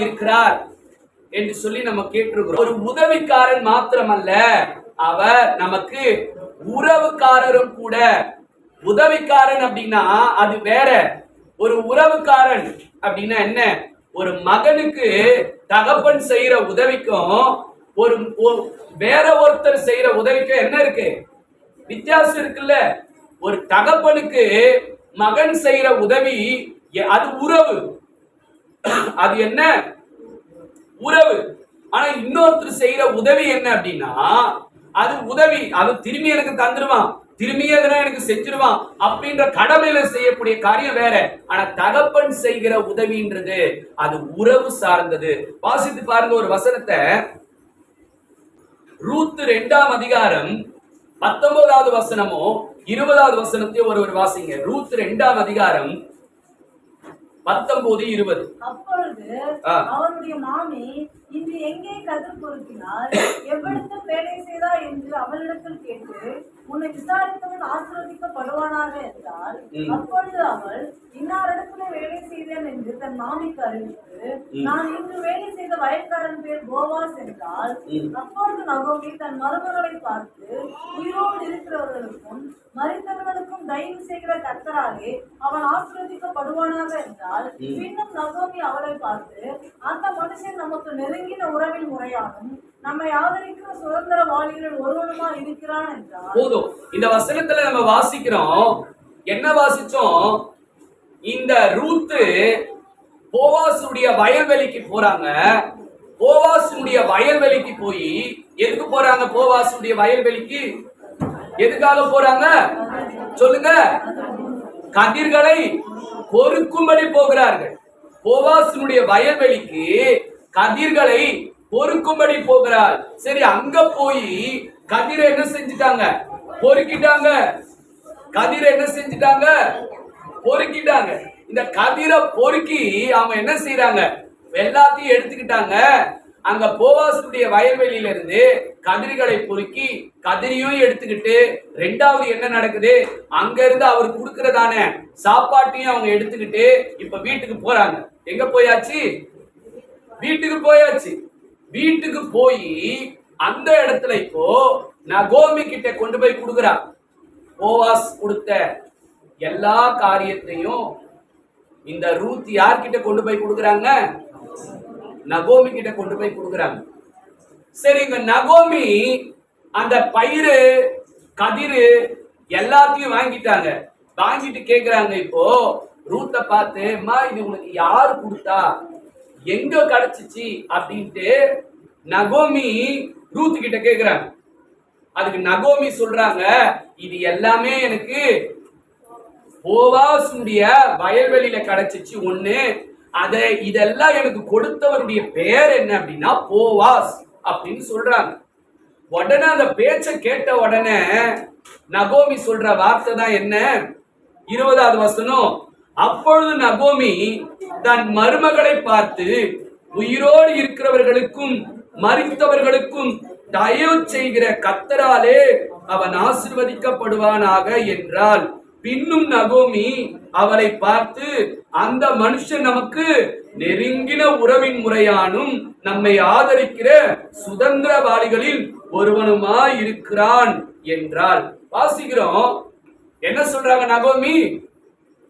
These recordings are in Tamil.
இருக்கிறார் என்று சொல்லி நம்ம கேட்டிருக்கிறோம். ஒரு உதவிக்காரன் மாத்திரமல்ல அவர் நமக்கு உறவுக்காரரும் கூட. உதவிக்காரன் அப்படின்னா அது வேற. ஒரு உறவுக்காரன் அப்படின்னா என்ன? ஒரு மகனுக்கு தகப்பன் செய்யற உதவிக்கும் ஒரு ஒரு- வேற ஒருத்தர் செய்யற உதவிக்கும் என்ன இருக்கு? வித்தியாசம் இருக்குல்ல. ஒரு தகப்பனுக்கு மகன் செய்யற உதவி அது உறவு. அது என்ன? உறவு. ஆனா இன்னொருத்தர் செய்யற உதவி என்ன அப்படின்னா அது உதவி அது திரும்பி எனக்கு தந்துருவான் திரும்பி எதனா எனக்கு செஞ்சிருவான் அப்படின்ற கடமையில செய்யக்கூடிய காரியம் வேற. ஆனா தகப்பன் செய்கிற உதவின்றது அது உறவு சார்ந்தது. வாசித்து பாருங்க ஒரு வசனத்தை. ரூத் ரெண்டாம் அதிகாரம் பத்தொன்பதாவது வசனமோ இருபதாவது வசனத்தையும் ஒருவர் வாசிங்க. ரூத் ரெண்டாம் அதிகாரம் பத்தொன்பது இருபது அப்பொழுது மாமி இன்று எங்கே கதிர் பொறுக்கினார் எவ்விடத்தில் வேலை செய்தா என்று அவளிடத்தில் கேட்டு உன்னை விசாரித்தவன் ஆசீர்வதிக்கப்படுவானாக என்றால். அப்பொழுது அவள் இன்னாரிடத்துல வேலை செய்தேன் என்று தன் மாமிக்கு அறிவித்து நான் இன்று வேலை செய்த வயற்காரன் பேர் போவாஸ் என்றால். அப்பொழுது நகோமி தன் மருமகளை பார்த்து உயிரோடு இருக்கிறவர்களுக்கும் மறித்தவர்களுக்கும் தயவு செய்கிற கர்த்தராலே அவன் ஆசீர்வதிக்கப்படுவானாக என்றால் ம். பின்னும் நகோமி அவளை பார்த்து அந்த மனுஷன் நமக்கு நெருங்கின உறவின் முறையாகும் நம்மை ஆதரிக்கிற சுதந்திர வாளிகளில் ஒருவனுமா இருக்கிறான் என்றார் போதும். இந்த வசனத்துல நம்ம வாசிக்கிறோம். என்ன வாசிச்சோம்? இந்த ரூத்து போவாசுடைய வயல்வெளிக்கு போறாங்க. போவாசுடைய வயல்வெளிக்கு போய் எதுக்கு போறாங்க? போவாசுடைய வயல்வெளிக்கு? எதுக்காக போறாங்க? சொல்லுங்க. கதிர்களை பொறுக்கும்படி போகிறார்கள். போவாசனுடைய வயல்வெளிக்கு கதிர்களை பொறுக்கும்படி போகிறார் சரி அங்க போய் கதிரை என்ன செஞ்சுட்டாங்க? பொறுக்கிட்டாங்க. கதிரை என்ன செஞ்சிட்டாங்க? பொறுக்கிட்டாங்க. இந்த கதிரை பொறுக்கி அவங்க என்ன செய்யறாங்க எல்லாத்தையும் எடுத்துக்கிட்டாங்க. அங்க போவாசுடைய வயல்வெளியில இருந்து கதிர்களை பொறுக்கி கதிரியும் எடுத்துக்கிட்டு ரெண்டாவது என்ன நடக்குது? அங்க இருந்து அவர் கொடுக்கறதான சாப்பாட்டையும் அவங்க எடுத்துக்கிட்டு இப்ப வீட்டுக்கு போறாங்க. எங்க போயாச்சு? வீட்டுக்கு போயாச்சு. வீட்டுக்கு போய் அந்த இடத்துல இப்போ நகோமி கிட்ட கொண்டு போய் கொடுக்குறா. போவாஸ் கொடுத்த எல்லா காரியத்தையும் இந்த ரூத் யார்கிட்ட கொண்டு போய் கொடுக்குறாங்க? நகோமி கிட்ட கொண்டு போய் கொடுக்குறாங்க. சரி இங்க நகோமி அந்த பயிறு கதிரு எல்லாத்தையும் வாங்கிட்டாங்க. வாங்கிட்டு கேக்குறாங்க இப்போ ரூத்தை பார்த்து அம்மா இது உனக்கு யாரு கொடுத்தா? எங்க கிடைச்சிச்சு? அப்படின்ட்டு நகோமி ரூத்து கிட்ட கேக்குறாங்க. அதுக்கு நகோமி சொல்றாங்க இது எல்லாமே எனக்கு போவாசுடைய வயல்வெளியில கிடைச்சிச்சு. ஒண்ணு அதை இதெல்லாம் எனக்கு கொடுத்தவருடைய பெயர் என்ன அப்படின்னா போவாஸ் அப்படின்னு சொல்றாங்க. உடனே அந்த பேச்சை கேட்ட உடனே நகோமி சொல்ற வார்த்தை தான் என்ன? இருபதாவது வசனம். அப்பொழுது நகோமி தன் மருமகளை பார்த்து உயிரோடு இருக்கிறவர்களுக்கும் மறித்தவர்களுக்கும் தயவு செய்கிற கத்தராலே அவன் ஆசிர்வதிக்கப்படுவானாக என்றாள். பின்னும் நகோமி அவரை பார்த்து அந்த மனுஷன் நமக்கு நெருங்கின உறவின் முறையானும் நம்மை ஆதரிக்கிற சுதந்திரவாளிகளில் ஒருவனுமா இருக்கிறான் என்றால் வாசிக்கிறோம். என்ன சொல்றாங்க நகோமி?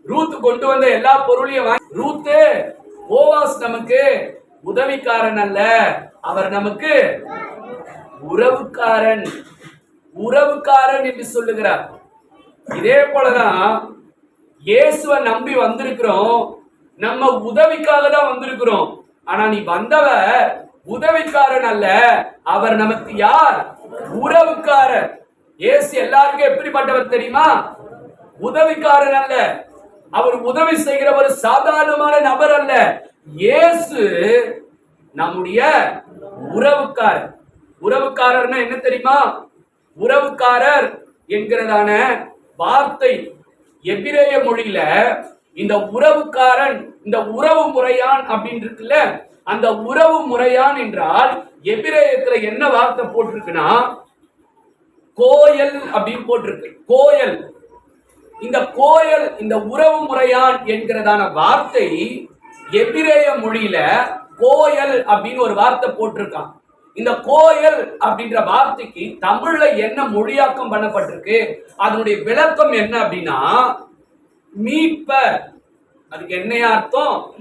ரூத் கொண்டு வந்த எல்லா பொருளையும் வாங்கி ரூத்து போவாஸ் நமக்கு உதவிக்காரன் அல்ல. அவர் நமக்கு உறவுக்காரன். உறவுக்காரன் என்று சொல்லுகிறார். இதே போலதான் இயேசுவை நம்பி வந்திருக்கிறோம். நம்ம உதவிக்காக தான் வந்திருக்கிறோம். ஆனா நீ வந்தவர் உதவிக்காரன் அல்ல. அவர் நமக்கு யார்? உறவுக்காரர். இயேசு எல்லாருக்கும் எப்படிப்பட்டவர் தெரியுமா? உதவிக்காரன் அல்ல. அவர் உதவி செய்கிற ஒரு சாதாரணமான நபர் அல்ல. இயேசு நம்முடைய உறவுக்காரர். உறவுக்காரர்னா என்ன தெரியுமா? உறவுக்காரர் என்கிறதான வார்த்தை எபிரேய மொழியில இந்த உறவுக்காரன் இந்த உறவு முறையான் அப்படின்னு இருக்குல்ல அந்த உறவு முறையான் என்றால் எபிரேயத்துல என்ன வார்த்தை போட்டிருக்குன்னா கோயல் அப்படின்னு போட்டிருக்கு. கோயல். இந்த கோயல் இந்த உறவு முறையான் என்கிறதான வார்த்தை எபிரேய மொழியில கோயல் அப்படின்னு ஒரு வார்த்தை போட்டிருக்கான். இந்த கோயல் அப்படின்ற வார்த்தைக்கு தமிழ்ல என்ன மொழியாக்கம் பண்ணப்பட்டிருக்கு? அதனுடைய விளக்கம் என்ன அப்படின்னா மீட்பர். அதுக்கு என்ன அர்த்தம்?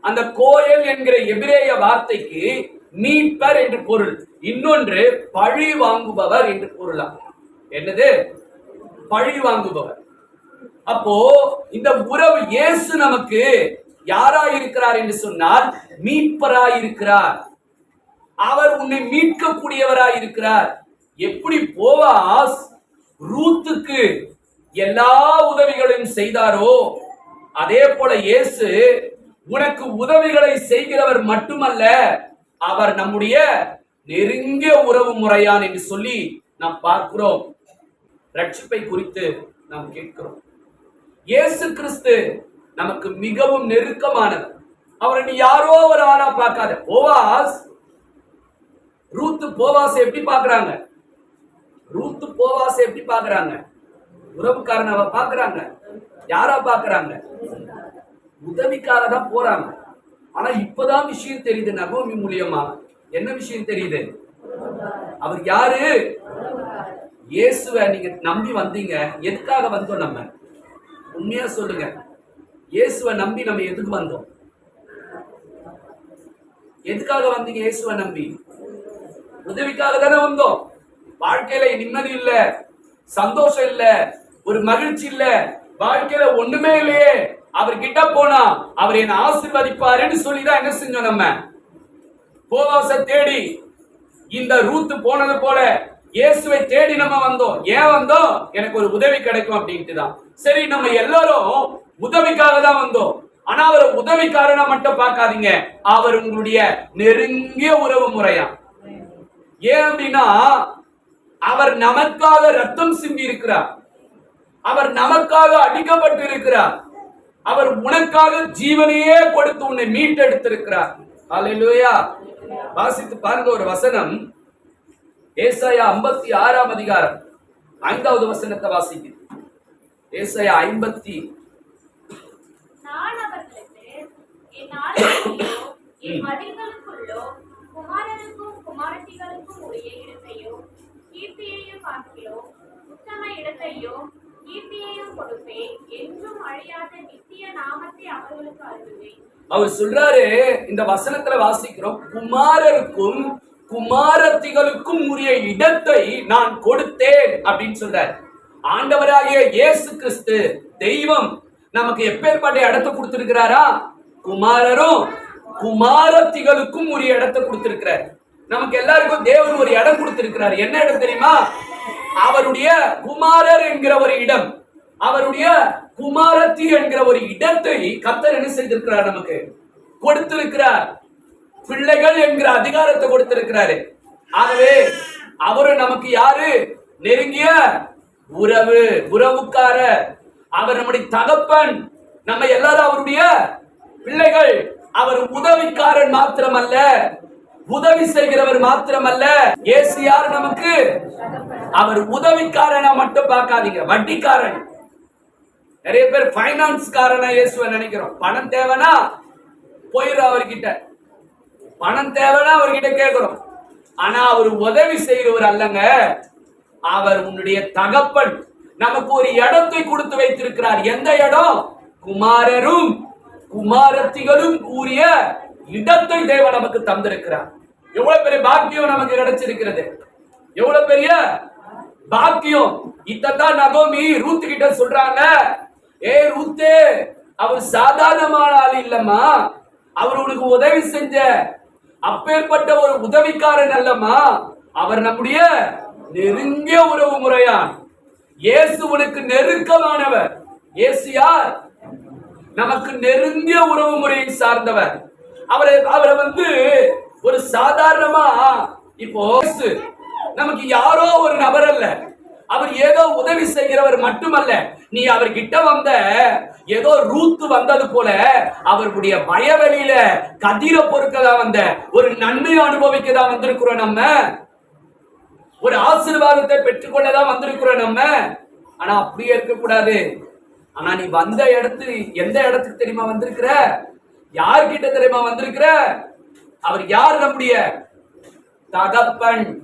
அந்த கோயல் என்கிற எபிரேய வார்த்தைக்கு மீட்பர் என்று பொருள். இன்னொன்று பழி வாங்குபவர் என்று பொருளாம். என்னது? பழி வாங்குபவர். அப்போ இந்த உறவு இயேசு நமக்கு யாரா இருக்கிறார் என்று சொன்னால் மீட்பராய் இருக்கிறார் அவர் உன்னை மீட்கக்கூடியவராய் இருக்கிறார் எப்படி போவாஸ் ரூத்துக்கு எல்லா உதவிகளையும் செய்தாரோ அதே போல இயேசு உனக்கு உதவிகளை செய்கிறவர் மட்டுமல்ல அவர் நம்முடைய நெருங்கிய உறவு முறையான் என்று சொல்லி நாம் பார்க்கிறோம். ரட்சிப்பை குறித்து நாம் கேட்கிறோம். இயேசு கிறிஸ்து நமக்கு மிகவும் நெருக்கமானது அவரை நீ யாரோ ஒரு ஆளா பார்க்காத. போவாஸ் ரூத்து போவாஸ் எப்படி பாக்குறாங்க ரூத்து போவாஸ் எப்படி பாக்குறாங்க உறவுக்காரன் அவ பாக்குறாங்க யாரா பாக்குறாங்க உதவிக்காக தான் போறாங்க. ஆனா இப்பதான் விஷயம் தெரியுது நகோமி மூலியமா. என்ன விஷயம் தெரியுது? அவர் யாரு? இயேசுவை நீங்க நம்பி வந்தீங்க. எதுக்காக வந்தோம் நம்ம? உண்மையா சொல்லுங்க. இயேசுவை நம்பி நம்ம எதுக்கு வந்தோம்? எதுக்காக வந்தீங்க இயேசுவ நம்பி? உதவிக்காக தானே வந்தோம். வாழ்க்கையில நிம்மதி இல்ல சந்தோஷம் இல்ல ஒரு மகிழ்ச்சி இல்ல வாழ்க்கையில ஒண்ணுமே இல்லையே. அவர் கிட்ட போனா அவர் என்ன ஆசிர்வதிப்பாருன்னு சொல்லிதான் என்ன செஞ்சோம் நம்ம. போவாச தேடி இந்த ரூத்து போனது போல இயேசுவை தேடி நம்ம வந்தோம். ஏன் வந்தோம்? எனக்கு ஒரு உதவி கிடைக்கும் அப்படின்ட்டு தான் சரி நம்ம எல்லாரும் உதவிக்காக தான் வந்தோம். ஆனா அவர் உதவிக்காரனா மட்டும் பார்க்காதீங்க. அவர் உங்களுடைய நெருங்கிய உறவு முறையா. ஏன் அப்படின்னா அவர் நமக்காக ரத்தம் சிந்தி இருக்கிறார். அவர் நமக்காக அடிக்கப்பட்டு இருக்கிறார். அவர் உனக்காக ஜீவனையே கொடுத்து உன்னை மீட்டெடுத்திருக்கிறார். அல்லேலூயா வாசித்து பாருங்க ஒரு வசனம். ஏசாயா ஐம்பத்தி ஆறாம் அதிகாரம். ஐந்தாவது வசனத்தை வாசிக்கு ஏசாயா ஐம்பத்தி நான் அவர்களுக்கு என் ஆலயத்திலோ, என் மதில்களுக்குள்ளோ குமாரனுக்கும் குமாரத்திகளுக்கும் உரிய இடத்தையோ கீர்த்தியையும் பார்க்கிலோ உத்தம இடத்தையோ கீர்த்தியையும் கொடுப்பேன். என்றும் அழியாத நித்திய நாமத்தை அவர்களுக்கு அருள்வேன். அவர் சொல்றாரு இந்த வசனத்துல வாசிக்கிறோம் குமாரருக்கும் குமாரத்திகளுக்கும் உரிய இடத்தை நான் கொடுத்தேன் அப்படின்னு சொல்றாரு. ஆண்டவராகிய இயேசு கிறிஸ்து தெய்வம் நமக்கு எப்பேற்பட்ட இடத்தை கொடுத்திருக்கிறாரா? குமாரரும் குமாரத்திகளுக்கும் ஒரு இடத்தை கொடுத்திருக்கிறார். நமக்கு எல்லாருக்கும் தேவன் ஒரு இடம் கொடுத்திருக்கிறார். என்ன இடம் தெரியுமா? அவருடைய குமாரர் என்கிற ஒரு இடம். அவருடைய குமாரத்தி என்கிற ஒரு இடத்தை கத்தர் என்ன செய்திருக்கிறார் நமக்கு? கொடுத்திருக்கிறார். பிள்ளைகள் என்கிற அதிகாரத்தை கொடுத்திருக்கிறாரு. ஆகவே அவரு நமக்கு யாரு? நெருங்கிய உறவு உறவுக்காரர். அவர் நம்முடைய தகப்பன். நம்ம எல்லாரும் அவருடைய பிள்ளைகள். அவர் உதவிக்காரன் மாத்திரமல்ல. உதவி செய்கிறவர் மாத்திரமல்ல. ஏசு யார் நமக்கு? அவர் உதவிக்காரனா மட்டும் பார்க்காதீங்க. வட்டிக்காரன். நிறைய பேர் பைனான்ஸ்காரனா இயேசுவை நினைக்கிறோம். பணம் தேவைனா போயிடும் அவர்கிட்ட. பணம் தேவைன்னா அவர்கிட்ட கேட்கிறோம். ஆனா அவர் உதவி செய்கிறவர் அல்லங்க. அவர் உன்னுடைய தகப்பன். நமக்கு ஒரு இடத்தை கொடுத்து வைத்திருக்கிறார். எந்த இடம்? குமாரரும். குமாரத்திகளும் கூறிய இடத்தை தேவன் நமக்கு தந்திருக்கிறார். எவ்வளவு பெரிய பாக்கியம் நமக்கு கிடைச்சிருக்கிறது. எவ்வளவு பெரிய பாக்கியம். இத்தான் நகோமி ரூத்து கிட்ட சொல்றாங்க. ஏ ரூத்தே அவர் சாதாரணமான ஆள் இல்லம்மா. அவர் உனக்கு உதவி செஞ்ச அப்பேற்பட்ட ஒரு உதவிக்காரன் அல்லம்மா. அவர் நம்முடைய நெருங்கிய உறவு முறையான். இயேசு உனக்கு நெருக்கமானவர். இயேசு யார்? நமக்கு நெருங்கிய உறவு முறையை சார்ந்தவர். அவரை அவரை வந்து ஒரு சாதாரணமா இப்போ நமக்கு யாரோ ஒரு நபர் அல்ல. அவர் ஏதோ உதவி செய்கிறவர் மட்டுமல்ல. நீ அவர் கிட்ட வந்த ஏதோ ரூத்து வந்தது போல அவருடைய பயவெளியில கதிர பொறுக்கதான் வந்த ஒரு நன்மை அனுபவிக்க தான் வந்திருக்கிறோம் நம்ம. ஒரு ஆசீர்வாதத்தை பெற்றுக்கொள்ளதான் வந்திருக்கிறோம் நம்ம. ஆனா அப்படியே இருக்கக்கூடாது. ஆனா நீ வந்த இடத்து எந்த இடத்துக்கு தெரியுமா வந்திருக்கிற? யார்கிட்ட தெரியுமா வந்திருக்கிற? அவர் யார் நம்முடைய? தகப்பன்.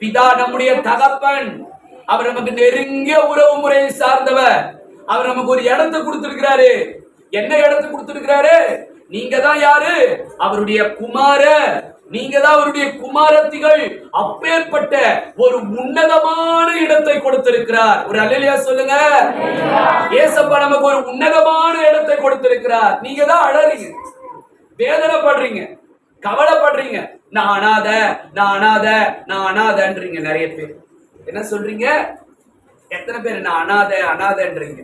பிதா நம்முடைய தகப்பன். அவர் நமக்கு நெருங்கிய உறவு முறையை சார்ந்தவர். அவர் நமக்கு ஒரு இடத்தை கொடுத்திருக்கிறாரு. என்ன இடத்தை கொடுத்திருக்கிறாரு? நீங்க தான் யாரு? அவருடைய குமார நீங்க தான் அவருடைய குமாரத்திகள். அப்பேற்பட்ட ஒரு உன்னதமான இடத்தை கொடுத்திருக்கிறார். ஒரு அல்லையா சொல்லுங்க. ஏசப்பா நமக்கு ஒரு உன்னதமான இடத்தை கொடுத்திருக்கிறார். நீங்க தான் அழறீங்க. வேதனைப்படுறீங்க. கவலைப்படுறீங்க. நான் அனாத நான் அனாத நான் அனாதன்றீங்க நிறைய பேர். என்ன சொல்றீங்க? எத்தனை பேர்? நான் அனாத அனாதன்றீங்க.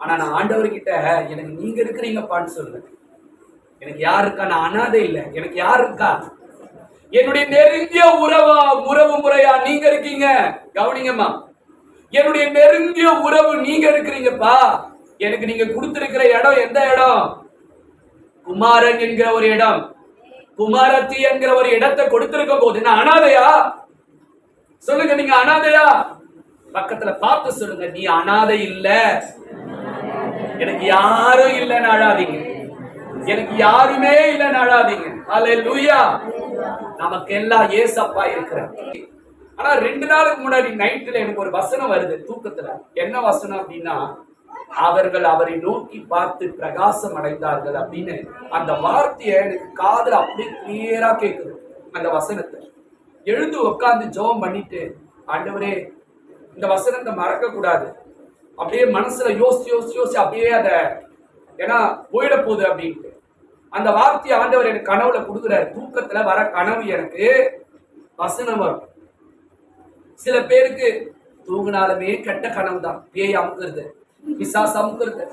ஆனா நான் ஆண்டவர்கிட்ட எனக்கு நீங்க இருக்கிறீங்கப்பான்னு சொல்லுங்க எனக்கு யார் இருக்கா? நான் அனாதை இல்லை. எனக்கு யார் இருக்கா? என்னுடைய நெருங்கிய உறவா? உறவு முறையா? நீங்க இருக்கீங்க. கவனிங்கம்மா. என்னுடைய நெருங்கிய உறவு நீங்க இருக்கிறீங்கப்பா. எனக்கு நீங்க கொடுத்திருக்கிற இடம் எந்த இடம்? குமாரன் என்கிற ஒரு இடம். குமாரத்தி என்கிற ஒரு இடத்தை கொடுத்திருக்க போது நான் அனாதையா? சொல்லுங்க நீங்க அனாதையா? பக்கத்துல பார்த்து சொல்லுங்க நீ அனாதை இல்ல. எனக்கு யாரும் இல்லைன்னு அழாதீங்க. எனக்கு யாருமே இல்ல நாடாதீங்க அல்லேலூயா நமக்கு எல்லாம் ஏசப்பா இருக்கிறார். ஆனா ரெண்டு நாளுக்கு முன்னாடி நைட்ல எனக்கு ஒரு வசனம் வருது தூக்கத்துல. என்ன வசனம் அப்படின்னா அவர்கள் அவரை நோக்கி பார்த்து பிரகாசம் அடைந்தார்கள் அப்படின்னு. அந்த வார்த்தையை எனக்கு காதுல அப்படியே கிளியரா கேட்குது அந்த வசனத்தை. எழுந்து உட்காந்து ஜெபம் பண்ணிட்டு ஆண்டவரே இந்த வசனத்தை மறக்க கூடாது அப்படியே மனசுல யோசிச்சு யோசிச்சு யோசிச்சு அப்படியே அதை ஏன்னா போயிட போகுது அப்படின்ட்டு. அந்த வார்த்தையை ஆண்டவர் எனக்கு கனவுல கொடுக்குறாரு. தூக்கத்துல வர கனவு எனக்கு வசனம் வரும். சில பேருக்கு தூங்கினாலுமே கெட்ட கனவு தான் பேய் அமுக்குறது பிசாசு அமுக்குறது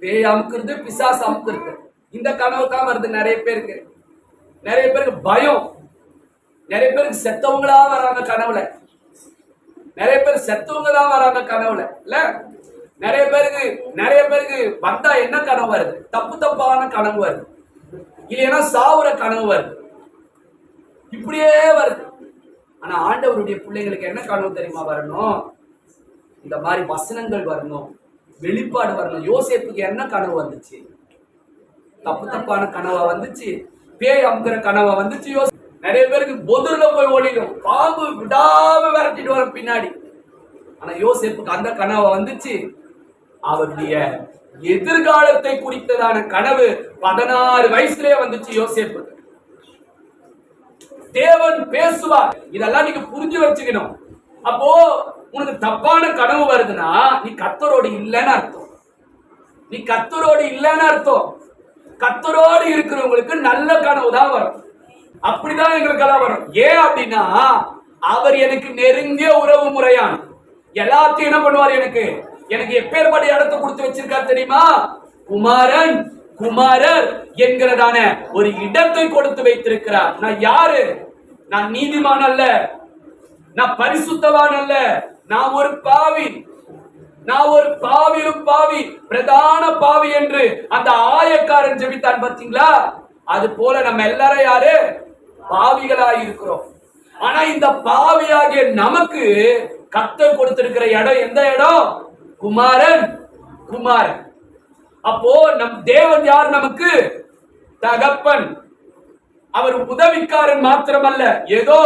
பேய் அமுக்குறது பிசாசு அமுக்குறது. இந்த கனவு தான் வருது நிறைய பேருக்கு. நிறைய பேருக்கு பயம். நிறைய பேருக்கு செத்தவங்களா வராங்க கனவுல. நிறைய பேர் செத்தவங்க தான் வராங்க கனவுல. இல்ல? நிறைய பேருக்கு நிறைய பேருக்கு வந்தா என்ன கனவு வருது? தப்பு தப்பான கனவு வருது. இல்லைன்னா சாவுற கனவு வருது. இப்படியே வருது. ஆனா ஆண்டவருடைய பிள்ளைங்களுக்கு என்ன கனவு தெரியுமா வரணும்? இந்த மாதிரி வசனங்கள் வரணும். வெளிப்பாடு வரணும். யோசிப்புக்கு என்ன கனவு வந்துச்சு? தப்பு தப்பான கனவா வந்துச்சு? பேய் அமுக்கிற கனவா வந்துச்சு? யோசி நிறைய பேருக்கு பொதுல போய் ஓடிடும் பாம்பு விடாம விரட்டிட்டு வர பின்னாடி. ஆனா யோசிப்புக்கு அந்த கனவா வந்துச்சு. அவருடைய எதிர்காலத்தை குறித்ததான கனவு பதினாறு வயசுலயே வந்துச்சு யோசிப்பு. தேவன் பேசுவார். இதெல்லாம் நீங்க புரிஞ்சு வச்சுக்கணும். அப்போ உனக்கு தப்பான கனவு வருதுன்னா நீ கத்தரோடு இல்லைன்னு அர்த்தம். நீ கத்தரோடு இல்லைன்னு அர்த்தம். கத்தரோடு இருக்கிறவங்களுக்கு நல்ல கனவு தான் வரும். அப்படிதான் எங்களுக்கு எல்லாம் வரும். ஏன் அப்படின்னா அவர் எனக்கு நெருங்கிய உறவு முறையான் எல்லாத்தையும் என்ன பண்ணுவார் எனக்கு? எனக்கு எப்பேற்பட்ட இடத்தை கொடுத்து வச்சிருக்கா தெரியுமா? குமாரன் குமாரர் என்கிறதான ஒரு இடத்தை கொடுத்து வைத்திருக்கிறார். நான் யாரு? நான் நீதிமான் அல்ல. நான் பரிசுத்தவான் அல்ல. நான் ஒரு பாவி. நான் ஒரு பாவிலும் பாவி பிரதான பாவி என்று அந்த ஆயக்காரன் ஜெபித்தான் பார்த்தீங்களா? அது போல நம்ம எல்லாரும் யாரு? பாவிகளாய் இருக்கிறோம். ஆனா இந்த பாவியாகிய நமக்கு கத்தர் கொடுத்திருக்கிற இடம் எந்த இடம்? குமாரன் குமாரன். அப்போ நம் தேவன் யார் நமக்கு? தகப்பன். அவர் உதவிக்காரன் மாத்திரமல்ல. ஏதோ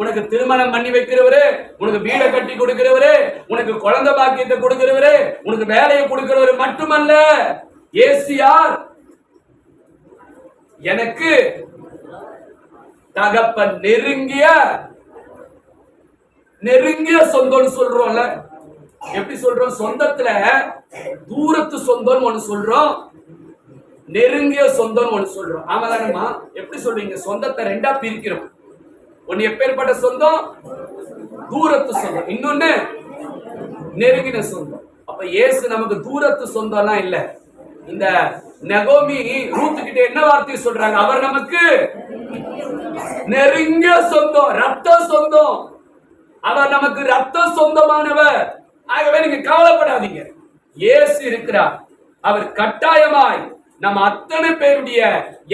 உனக்கு திருமணம் பண்ணி வைக்கிறவரு உனக்கு வீடை கட்டி கொடுக்கிறவரு உனக்கு குழந்தை பாக்கியத்தை கொடுக்கிறவரு உனக்கு வேலையை கொடுக்கிறவரு மட்டுமல்ல. ஏசியார் எனக்கு தகப்பன் நெருங்கிய நெருங்கிய சொந்தம்னு சொல்றோம்ல. எப்படி சொல்றோம்? சொந்தத்துல தூரத்து சொந்தம்னு ஒண்ணு சொல்றோம். நெருங்கிய சொந்தம்னு ஒண்ணு சொல்றோம். ஆமா தானேம்மா எப்படி சொல்றீங்க? சொந்தத்தை ரெண்டா பிரிக்கிறோம். ஒன்னு எப்பேற்பட்ட சொந்தம்? தூரத்து சொந்தம். இன்னொன்னு நெருங்கின சொந்தம். அப்ப இயேசு நமக்கு தூரத்து சொந்தம்லாம் இல்ல. இந்த நெகோமி ரூத்துக்கிட்ட என்ன வார்த்தை சொல்றாங்க? அவர் நமக்கு நெருங்கிய சொந்தம் ரத்த சொந்தம். அவர் நமக்கு ரத்த சொந்தமானவர். ஆகவே நீங்க கவலைப்படாதீங்க. இயேசு இருக்கிறார். அவர் கட்டாயமாய் நம்ம அத்தனை பேருடைய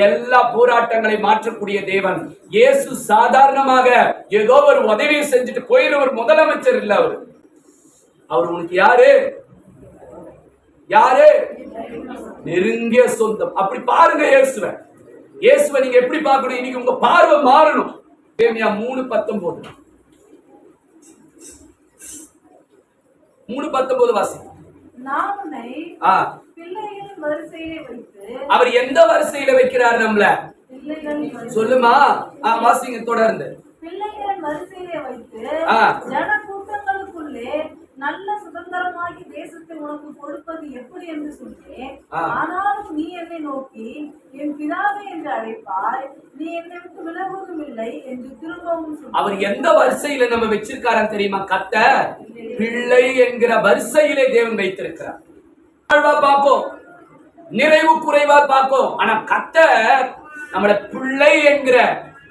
எல்லா போராட்டங்களை மாற்றக்கூடிய தேவன். இயேசு சாதாரணமாக ஏதோ ஒரு உதவியை செஞ்சுட்டு போயிட ஒரு முதலமைச்சர் இல்ல அவர். அவர் உனக்கு யாரு? யாரு? நெருங்கிய சொந்தம். அப்படி பாருங்க இயேசுவ. இயேசுவை நீங்க எப்படி பார்க்கணும்? இன்னைக்கு உங்க பார்வை மாறணும். மூணு பத்தொன்பது. மூணு பத்தொன்பது வாசி. அவர் எந்த வரிசையில வைக்கிறார் நம்மள? சொல்லுமா? ஆ, வாசிங்க தொடர்ந்து. பிள்ளைகளின் வரிசையிலே வைத்து. ஜன கூட்டங்களுக்குள்ளே நல்ல சுதந்திரமாகி தேசத்தை உனக்கு கொடுப்பது எப்படி என்று சொன்னேன். ஆனாலும் நீ என்னை நோக்கி என் பிதாவே என்று அழைப்பாய். நீ என்னை விட்டு விலகுவதும் இல்லை என்று திரும்பவும் அவர் எந்த வரிசையில நம்ம வச்சிருக்காரன் தெரியுமா? கத்த பிள்ளை என்கிற வரிசையிலே தேவன் வைத்திருக்கிறார். பார்ப்போம். நிறைவு குறைவா பார்ப்போம். ஆனா கத்த நம்மள பிள்ளை என்கிற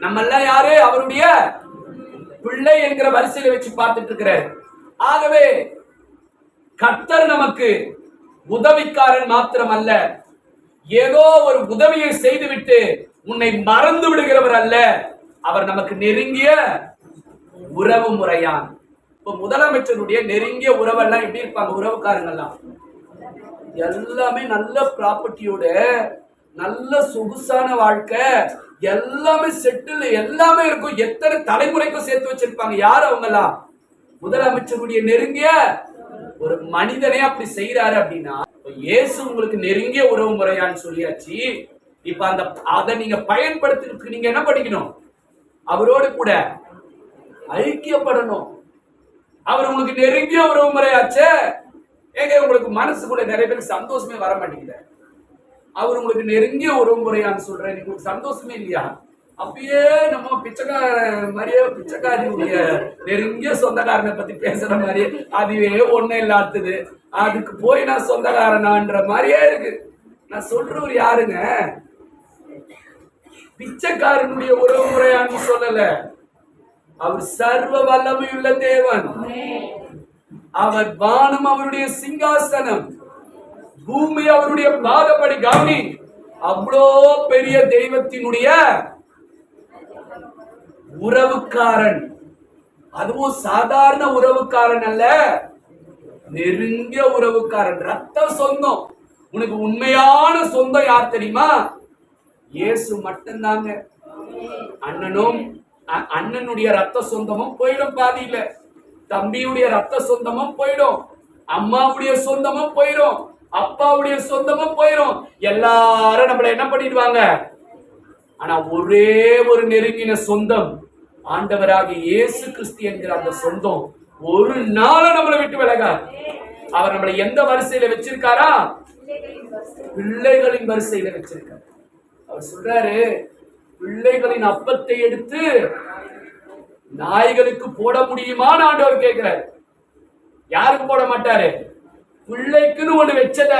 நம்ம எல்லாம் யாரு? அவருடைய பிள்ளை என்கிற வரிசையில வச்சு பார்த்துட்டு இருக்கிறார். ஆகவே கர்த்தர் நமக்கு உதவிக்காரன் மாத்திரம் அல்ல ஏதோ ஒரு உதவியை செய்துவிட்டு உன்னை மறந்து விடுகிறவர் அல்ல. அவர் நமக்கு நெருங்கிய உறவு முறையான். இப்ப முதலமைச்சருடைய நெருங்கிய உறவெல்லாம் எப்படி இருப்பாங்க உறவுக்காரங்கெல்லாம்? எல்லாமே நல்ல ப்ராப்பர்ட்டியோட நல்ல சொகுசான வாழ்க்கை எல்லாமே செட்டில் எல்லாமே இருக்கும். எத்தனை தலைமுறைக்கும் சேர்த்து வச்சிருப்பாங்க? யார் அவங்கெல்லாம்? முதலமைச்சருடைய நெருங்கிய ஒரு மனிதனே அப்படி செய்யறாரு அப்படின்னா இயேசு உங்களுக்கு நெருங்கிய உறவு முறையான்னு சொல்லியாச்சு. இப்ப அந்த அதை நீங்க பயன்படுத்துறதுக்கு நீங்க என்ன பண்ணிக்கணும்? அவரோடு கூட ஐக்கியப்படணும். அவர் உங்களுக்கு நெருங்கிய உறவு முறையாச்சே. ஏங்க உங்களுக்கு மனசுக்குள்ள நிறைய பேருக்கு சந்தோஷமே வர மாட்டேங்குது அவர் உங்களுக்கு நெருங்கிய உறவு முறையான்னு சொல்றேன். உங்களுக்கு சந்தோஷமே இல்லையா? அப்பயே நம்ம பிச்சைக்கார மாதிரியே பிச்சைக்காரியுடைய நெருங்கிய சொந்தக்காரனை பத்தி பேசுற மாதிரியே அதுவே ஒண்ணு இல்லாதது. அதுக்கு போய் நான் சொந்தக்காரனான்ற மாதிரியே இருக்கு. நான் சொல்றவர் யாருங்க? பிச்சைக்காரனுடைய உறவு முறையான்னு சொல்லல. அவர் சர்வ வல்லமையுள்ள தேவன். அவர் வானம் அவருடைய சிங்காசனம். பூமி அவருடைய பாதப்படி கவனி. அவ்வளோ பெரிய தெய்வத்தினுடைய உறவுக்காரன். அதுவும் சாதாரண உறவுக்காரன் அல்ல நெருங்கிய உறவுக்காரன். ரத்த சொந்தம். உனக்கு உண்மையான சொந்தம் யார் தெரியுமா? இயேசு மட்டும்தாங்க. அண்ணனும் அண்ணனுடைய ரத்த சொந்தமும் போயிடும் பாதியில. தம்பியுடைய ரத்த சொந்தமும் போயிடும். அம்மாவுடைய சொந்தமும் போயிடும் அப்பாவுடைய சொந்தமும் போயிடும் எல்லாரும் நம்மள என்ன பண்ணிடுவாங்க? ஆனா ஒரே ஒரு நெருங்கின சொந்தம் ஆண்டவராக இயேசு கிறிஸ்து என்கிற அந்த சொந்தம் ஒரு நாள நம்மளை விட்டு விலகாது. அவர் நம்மளை எந்த வரிசையில வச்சிருக்காரா? பிள்ளைகளின் வரிசையில வச்சிருக்காரு. அவர் சொல்றாரு பிள்ளைகளின் அப்பத்தை எடுத்து நாய்களுக்கு போட முடியுமான்னு ஆண்டவர் கேட்கிறாரு. யாருக்கு போட மாட்டாரு? பிள்ளைக்குன்னு ஒண்ணு வச்சத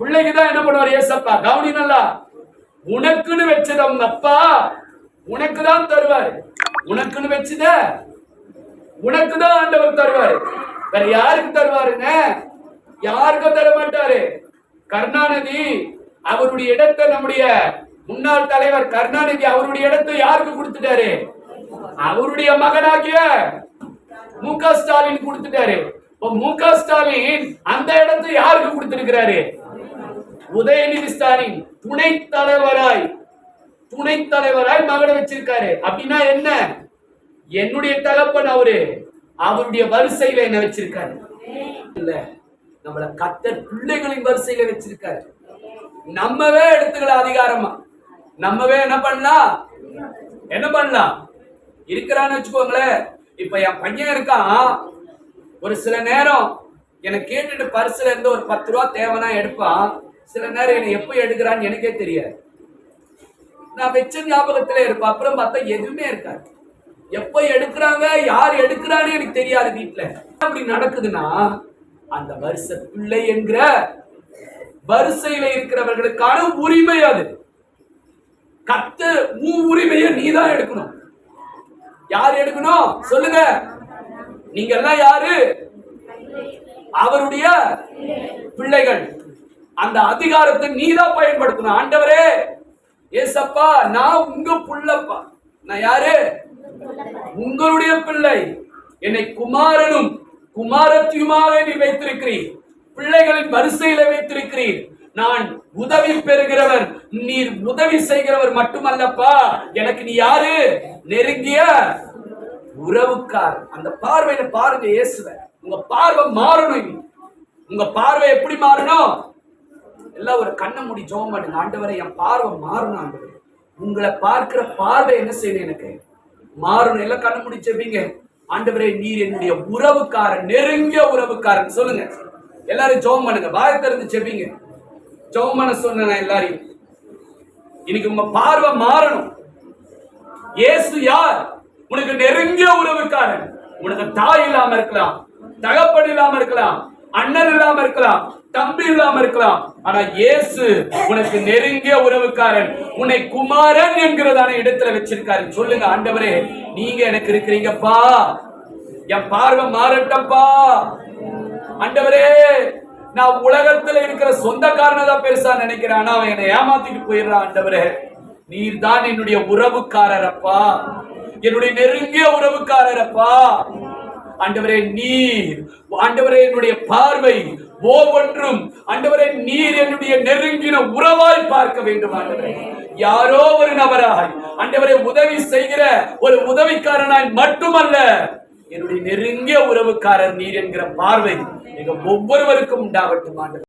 பிள்ளைக்கு தான் என்ன பண்ணுவார் ஏசப்பா கவனி நல்லா உனக்குன்னு வச்சத உங்க அப்பா உனக்கு தான் தருவார். உனக்குன்னு வச்சத உனக்கு தான் ஆண்டவர் தருவார். வேற யாருக்கு தருவாருங்க யாருக்கும் தர மாட்டாரு. கருணாநிதி அவருடைய இடத்தை நம்முடைய முன்னாள் தலைவர் கருணாநிதி அவருடைய இடத்தை யாருக்கு கொடுத்துட்டாரு? அவருடைய மகனாகிய மு க ஸ்டாலின் கொடுத்துட்டாரு. இப்போ மு க ஸ்டாலின் அந்த இடத்தை யாருக்கு கொடுத்திருக்கிறாரு? உதயநிதி ஸ்டாலின் துணை தலைவராய் துணை தலைவராய் மகனை வச்சிருக்காரு. அப்படின்னா என்ன? என்னுடைய தகப்பன் அவரு அவருடைய வரிசையில என்ன வச்சிருக்காரு. இல்ல நம்மள கத்தர் பிள்ளைகளின் வரிசையில வச்சிருக்காரு. நம்மவே எடுத்துக்கலாம் அதிகாரமா. நம்மவே என்ன பண்ணலாம் என்ன பண்ணலாம் இருக்கிறான்னு வச்சுக்கோங்களேன். இப்ப என் பையன் இருக்கான். ஒரு சில நேரம் எனக்கு கேட்டுட்டு பரிசுல இருந்து ஒரு பத்து ரூபா தேவைன்னா எடுப்பான். சில நேரம் என்னை எப்போ எடுக்கிறான்னு எனக்கே தெரியாது. நான் வச்ச ஞாபகத்துல இருப்பேன் அப்புறம் பார்த்தா எதுவுமே இருக்காது. எப்ப எடுக்கிறாங்க யார் எடுக்கிறான்னு எனக்கு தெரியாது வீட்டுல அப்படி நடக்குதுன்னா அந்த வருஷ பிள்ளை என்கிற வரிசையில இருக்கிறவர்களுக்கான உரிமை அது. கத்த மூ உரிமையை நீ தான் எடுக்கணும். யார் எடுக்கணும்? சொல்லுங்க. நீங்க எல்லாம் யாரு? அவருடைய பிள்ளைகள். அந்த அதிகாரத்தை நீ தான் பயன்படுத்தணும். ஆண்டவரே ஏசப்பா நான் உங்க புள்ளப்பா. நான் யாரு? உங்களுடைய பிள்ளை. என்னை குமாரனும் குமாரத்தியுமாக நீ வைத்திருக்கிறீர். பிள்ளைகளின் வரிசையில வைத்திருக்கிறீர். நான் உதவி பெறுகிறவர் நீர் உதவி செய்கிறவர் மட்டுமல்லப்பா. எனக்கு நீ யாரு? நெருங்கிய உறவுக்கார். அந்த பார்வையில பாருங்க இயேசுவ. உங்க பார்வை மாறணும் உங்க பார்வை எப்படி மாறணும்? எல்லாம் ஒரு கண்ணை மூடி ஜோம் பண்ணுங்க. ஆண்டவரை என் பார்வை மாறணும் ஆண்டவர். உங்களை பார்க்கிற பார்வை என்ன செய்யணும் எனக்கு? மாறணும் எல்லாம் கண்ணை மூடி ஜெபிங்க ஆண்டவரே நீர் என்னுடைய உறவுக்காரன் நெருங்கிய உறவுக்காரன். சொல்லுங்க. எல்லாரும் ஜோம் பண்ணுங்க. வாய் திறந்து ஜெபிங்க ஜோம் பண்ண சொன்ன எல்லாரையும். இன்னைக்கு உங்க பார்வை மாறணும். இயேசு யார்? உனக்கு நெருங்கிய உறவுக்காரன். உனக்கு தாய் இல்லாம இருக்கலாம். தகப்பன் இல்லாம இருக்கலாம். அண்ணன் இல்லாம இருக்கலாம் தம்பி இல்லாம இருக்கலாம். ஆனா இயேசு உனக்கு நெருங்கிய உறவுக்காரன் உன்னை குமாரன் என்கிறதான இடத்துல வச்சிருக்காரு. சொல்லுங்க ஆண்டவரே நீங்க எனக்கு இருக்கிறீங்கப்பா. என் பார்வை மாறட்டப்பா. ஆண்டவரே நான் உலகத்துல இருக்கிற சொந்தக்காரனை தான் பெருசா நினைக்கிறேன். ஆனா அவன் என்னை ஏமாத்திட்டு போயிடுறான் ஆண்டவரே. நீர் தான் என்னுடைய உறவுக்காரரப்பா. என்னுடைய நெருங்கிய உறவுக்காரரப்பா. ஆண்டவரே நீர். ஆண்டவரே என்னுடைய பார்வை ஒவ்வொன்றும். ஆண்டவரே நீர் என்னுடைய நெருங்கின உறவாய் பார்க்க வேண்டும் ஆண்டவரே. யாரோ ஒரு நபராய் ஆண்டவரே உதவி செய்கிற ஒரு உதவிக்காரனாய் மட்டுமல்ல என்னுடைய நெருங்கிய உறவுக்காரர் நீர் என்கிற பார்வை எங்க ஒவ்வொருவருக்கும் உண்டாகட்டும் ஆண்டவரே.